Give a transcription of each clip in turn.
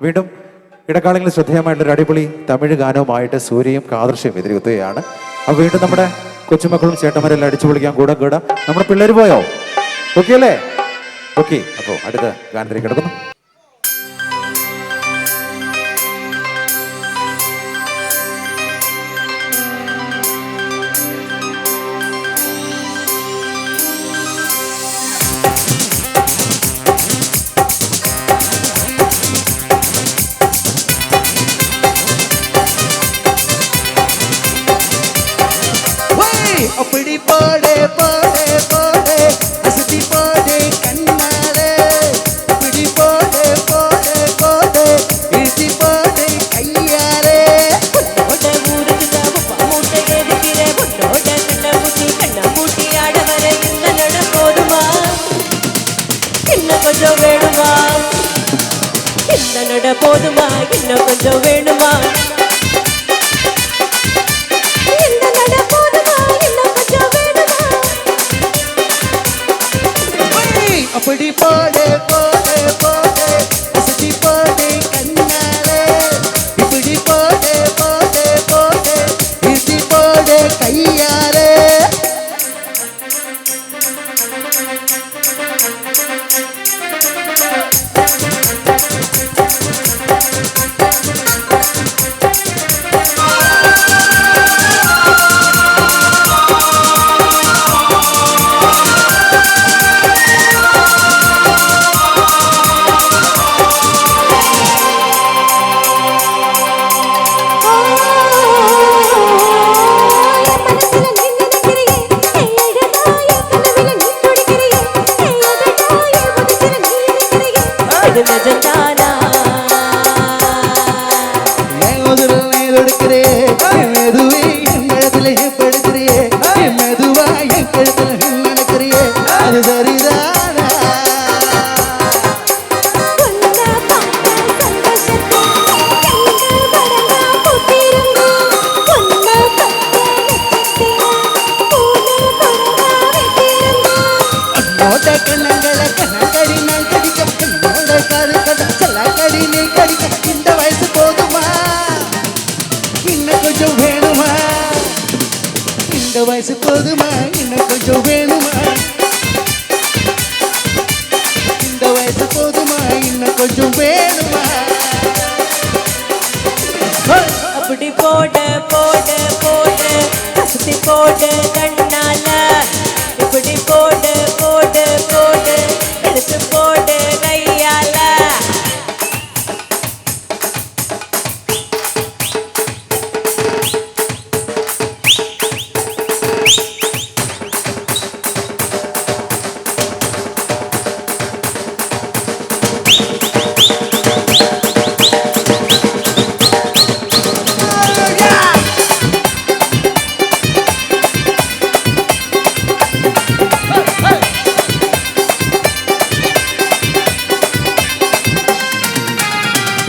വീണ്ടും ഇടക്കാലങ്ങളിൽ ശ്രദ്ധേയമായിട്ടുള്ള ഒരു അടിപൊളി തമിഴ് ഗാനവുമായിട്ട് സൂര്യയും കാദൃശ്യം എതിരുത്തുകയാണ് അപ്പൊ വീണ്ടും നമ്മുടെ കൊച്ചുമക്കളും ചേട്ടന്മാരെല്ലാം അടിച്ചു പൊളിക്കാൻ കൂടെ കൂടെ നമ്മുടെ പിള്ളേർ പോയോ? ഓക്കെ അല്ലേ? ഓക്കെ അപ്പോൾ അടുത്ത ഗാനത്തിലേക്ക് കിടക്കുന്നു. கொஞ்சம் வேணுமா? இந்த நட போதுமா? இன்னும் கொஞ்சம் வேணுமா? நீ மெதுவே என் கழுத்திலே படுக்கிறியே, மெதுவா என் கழுத்துல நினைக்கிறியே, அது சரிதானா? கண்ணங்களை கண்ண கொஞ்சம் வேணுமா? இந்த வயசு போதுமா? இன்னும் கொஞ்சம் வேணுமா? இந்த வயசு போதுமா? இன்னும் கொஞ்சம் வேணுமா? அப்படி போட போட போட கசத்தி போடு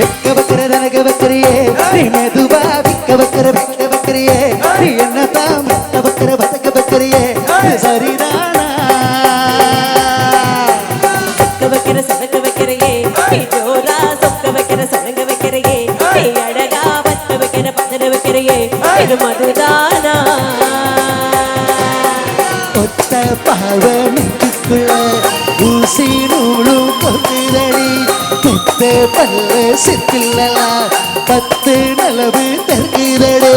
வெக்க வைக்கிற தனக வைக்கிறியே நீ மெதுவா விக்க வைக்கிற வெக்க வைக்கிறியே நீ என்னதான் மத்த வைக்கிற வதக்க வைக்கிறியே சரிதானா? சொக்க வைக்கிற சதக்க வைக்கிறையே நீ ஜோரா சொக்க வைக்கிற சதங்க வைக்கிறையே நீ அழகா பத்த வைக்கிற பதற வைக்கிறையே இது மதுதானா? ஒத்த பார்வை நெஞ்சுக்குள்ள ஊசி நூலும் பெத்த பல்ல சித்தில்லலா பத்து நிலவு தருகிறடே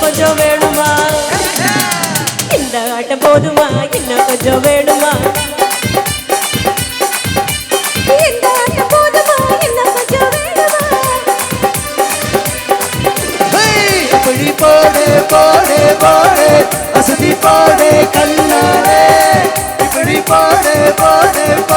கொஞ்சம் வேணுமா? இந்த ஆட்டம் போதுமா? இன்னும் கொஞ்சம் வேணுமா? போடு போடு போடு அசதி போடு கண்ணாலே இப்படி போடு போடு போடு போடு